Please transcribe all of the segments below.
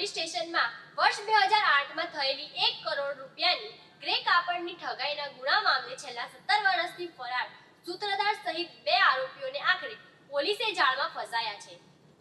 Police સ્ટેશનમાં વર્ષ 2008 માં થયેલી 1 કરોડ રૂપિયાની ગ્રે કાપડની ઠગાઈના ગુના મામલે છેલ્લા સત્તર વર્ષથી ફરાર સૂત્રધાર સહિત બે આરોપીઓને આખરે પોલીસે જાળમાં ફસાયા છે.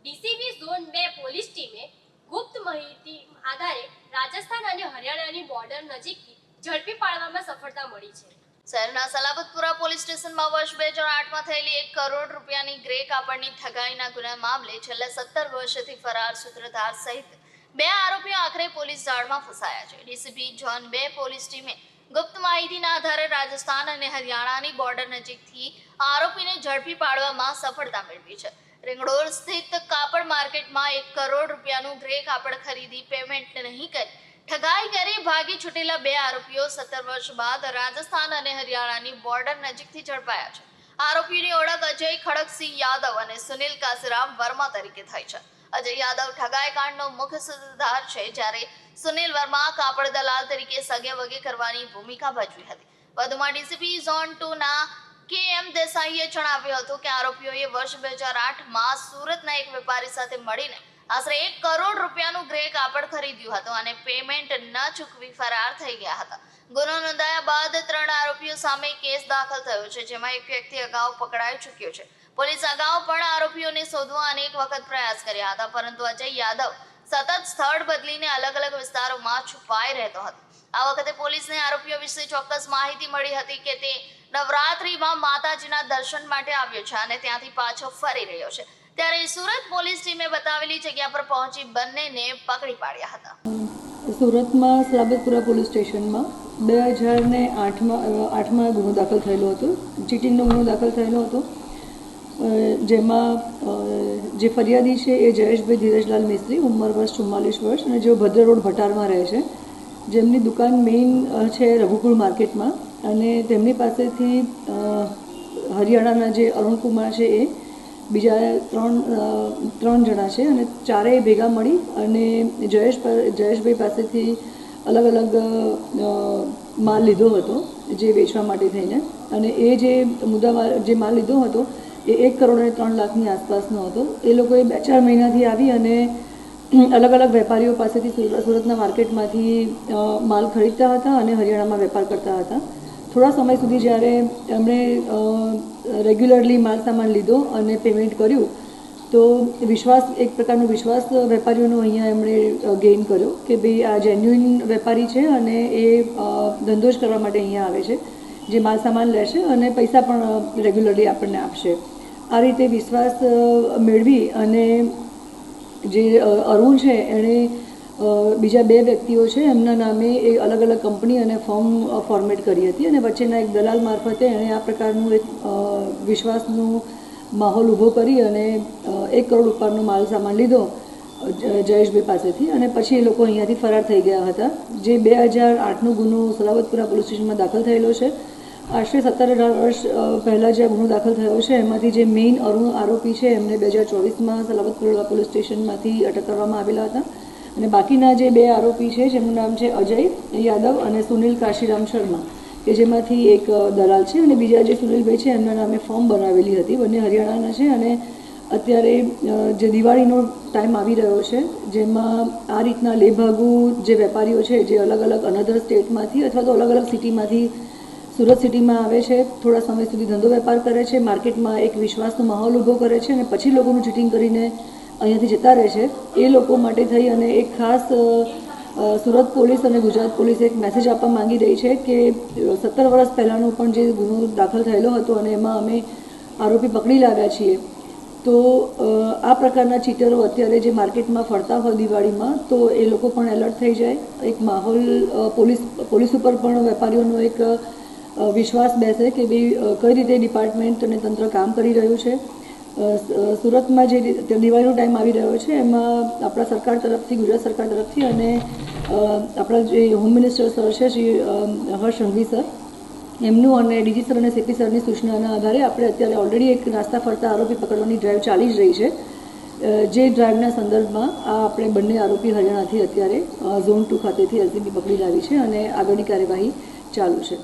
ડીસીબી ઝોન 2 પોલીસ ટીમે ગુપ્ત માહિતી આધારે રાજસ્થાન અને હરિયાણાની બોર્ડર નજીકથી ઝડપી પાડવામાં સફળતા મળી છે. શહેરના સલાબતપુરા પોલીસ સ્ટેશનમાં વર્ષ બે હજાર આઠમાં થયેલી એક કરોડ રૂપિયાની ગ્રે કાપડની ઠગાઈના ગુના મામલે છેલ્લા સત્તર વર્ષથી ફરાર સૂત્રધાર સહિત બે આરોપીઓ આખરે પોલીસ જાળમાં ફસાયા છે. ડીસીપી જોન બે પોલીસ ટીમે ગુપ્ત માહિતીના આધારે રાજસ્થાન અને હરિયાણાની બોર્ડર નજીકથી આરોપીને ઝડપી પાડવામાં સફળતા મેળવી છે. રિંગડોળ સ્થિત કાપડ માર્કેટમાં એક કરોડ રૂપિયાનું ગ્રે કાપડ ખરીદી પેમેન્ટ નહીં કરી, ઠગાઈ કરી ભાગી છૂટેલા બે આરોપીઓ સત્તર વર્ષ બાદ રાજસ્થાન અને હરિયાણાની બોર્ડર નજીકથી ઝડપાયા છે. આરોપીની ઓળખ અજય ખડકસિંહ યાદવ અને સુનિલ કાસીરામ વર્મા તરીકે થઈ છે. અજય યાદવ ઠગાઈ કાંડનો મુખ્ય સૂત્રધાર છે જ્યારે સુનિલ વર્મા કાપડ દલાલ તરીકે સગે વગે કરવાની ભૂમિકા ભજવી હતી. વધુમાં ડીસીપી ઝોન ટુ ના કે એમ દેસાઈએ જણાવ્યું હતું કે આરોપીઓએ વર્ષ બે હજાર આઠમાં સુરતના એક વેપારી સાથે મળીને આશરે એક કરોડ રૂપિયાનું ગ્રે કાપડ ખરીદ્યું હતું અને પેમેન્ટ ન ચૂકવી ફરાર થઈ ગયા હતા. ગુનો નોંધાયા બાદ ત્રણ આરોપીઓ સામે કેસ દાખલ થયો છે, જેમાં એક વ્યક્તિ અગાઉ પકડાઈ ચૂક્યો છે. પોલીસ અગાઉ પણ આરોપીઓને શોધવા અનેક વખત પ્રયાસ કર્યા હતા, પરંતુ અજય યાદવ સતત સ્થળ બદલીને અલગ અલગ વિસ્તારોમાં છુપાઈ રહેતો હતો. આ વખતે પોલીસને આરોપીઓ વિશે ચોક્કસ માહિતી મળી હતી કે તે નવરાત્રીમાં માતાજીના દર્શન માટે આવ્યો છે અને ત્યાંથી પાછો ફરી રહ્યો છે. ત્યારે સુરત પોલીસ ટીમે બતાવેલી જગ્યા પર પહોંચી બંનેને પકડી પાડ્યા હતા. સુરતમાં સલાબતપુરા પોલીસ સ્ટેશનમાં બે હજાર ને આઠમાં આઠમાં ગુનો દાખલ થયેલો હતો. ચીટિંગનો ગુનો દાખલ થયેલો હતો. જેમાં જે ફરિયાદી છે એ જયેશભાઈ ધીરજલાલ મિસ્ત્રી, ઉંમર વર્ષ ચુમ્માલીસ વર્ષ અને જેઓ ભદ્ર રોડ ભટારમાં રહે છે. જેમની દુકાન મેઇન છે રઘુકુળ માર્કેટમાં. અને તેમની પાસેથી હરિયાણાના જે અરુણકુમાર છે એ બીજા ત્રણ ત્રણ જણા છે અને ચારેય ભેગા મળી અને જયેશ જયેશભાઈ પાસેથી અલગ અલગ માલ લીધો હતો જે વેચવા માટે થઈને. અને એ જે મુદ્દા જે માલ લીધો હતો એ એક કરોડ અને ત્રણ લાખની આસપાસનો હતો. એ લોકોએ બે ચાર મહિનાથી આવી અને અલગ અલગ વેપારીઓ પાસેથી સુરત, સુરતના માર્કેટમાંથી માલ ખરીદતા હતા અને હરિયાણામાં વેપાર કરતા હતા. થોડા સમય સુધી જ્યારે એમણે રેગ્યુલરલી માલ સામાન લીધો અને પેમેન્ટ કર્યું, તો વિશ્વાસ, એક પ્રકારનો વિશ્વાસ વેપારીઓનો અહીંયા એમણે ગેઇન કર્યો કે ભાઈ આ જેન્યુઇન વેપારી છે અને એ ધંધો જ કરવા માટે અહીંયા આવે છે, જે માલ સામાન લેશે અને પૈસા પણ રેગ્યુલરલી આપણને આપશે. આ રીતે વિશ્વાસ મેળવી અને જે અરુણ છે, એણે બીજા બે વ્યક્તિઓ છે, એમના નામે એ અલગ અલગ કંપની અને ફોર્મ ફોર્મેટ કરી હતી અને વચ્ચેના એક દલાલ મારફતે એણે આ પ્રકારનું એક વિશ્વાસનું માહોલ ઊભો કરી અને એક કરોડ ઉપરનો માલ સામાન લીધો જયેશભાઈ પાસેથી અને પછી એ લોકો અહીંયાથી ફરાર થઈ ગયા હતા. જે બે હજાર આઠનો ગુનો સલાવતપુરા પોલીસ સ્ટેશનમાં દાખલ થયેલો છે. આશરે સત્તર અઢાર વર્ષ પહેલાં જે ગુનો દાખલ થયો છે, એમાંથી જે મેઇન અરુણ આરોપી છે, એમને બે હજાર ચોવીસમાં સલાવતપુરા પોલીસ સ્ટેશનમાંથી અટક કરવામાં આવેલા હતા. અને બાકીના જે બે આરોપી છે, જેમનું નામ છે અજય યાદવ અને સુનિલ કાશીરામ શર્મા, કે જેમાંથી એક દલાલ છે અને બીજા જે સુનિલભાઈ છે, એમના નામે ફોર્મ બનાવેલી હતી. બંને હરિયાણાના છે અને અત્યારે જે દિવાળીનો ટાઈમ આવી રહ્યો છે, જેમાં આ રીતના લેભાગુ જે વેપારીઓ છે, જે અલગ અલગ અનધર સ્ટેટમાંથી અથવા તો અલગ અલગ સિટીમાંથી સુરત સિટીમાં આવે છે, થોડા સમય સુધી ધંધો વેપાર કરે છે, માર્કેટમાં એક વિશ્વાસનો માહોલ ઊભો કરે છે અને પછી લોકોનું ચીટિંગ કરીને અહીંયાથી જતા રહે છે. એ લોકો માટે થઈ અને એક ખાસ સુરત પોલીસ અને ગુજરાત પોલીસ એક મેસેજ આપવા માંગી રહી છે કે સત્તર વર્ષ પહેલાંનો પણ જે ગુનો દાખલ થયેલો હતો અને એમાં અમે આરોપી પકડી લાવ્યા છીએ, તો આ પ્રકારના ચીટરો અત્યારે જે માર્કેટમાં ફરતા હોય દિવાળીમાં, તો એ લોકો પણ એલર્ટ થઈ જાય. એક માહોલ પોલીસ પોલીસ ઉપર પણ વેપારીઓનો એક વિશ્વાસ બેસે કે ભાઈ કઈ રીતે ડિપાર્ટમેન્ટ અને તંત્ર કામ કરી રહ્યું છે. સુરતમાં જે દિવાળીનો ટાઈમ આવી રહ્યો છે, એમાં આપણા સરકાર તરફથી, ગુજરાત સરકાર તરફથી અને આપણા જે હોમ મિનિસ્ટર સર છે, શ્રી હર્ષ સંઘવી સર એમનું અને ડીજી સર અને સીપી સરની સૂચનાના આધારે આપણે અત્યારે ઓલરેડી એક નાસ્તા ફરતા આરોપી પકડવાની ડ્રાઈવ ચાલી જ રહી છે. જે ડ્રાઈવના સંદર્ભમાં આ આપણે બંને આરોપી હરિયાણાથી અત્યારે ઝોન ટુ ખાતેથી એલસીબી પકડી લાવી છે અને આગળની કાર્યવાહી ચાલુ છે.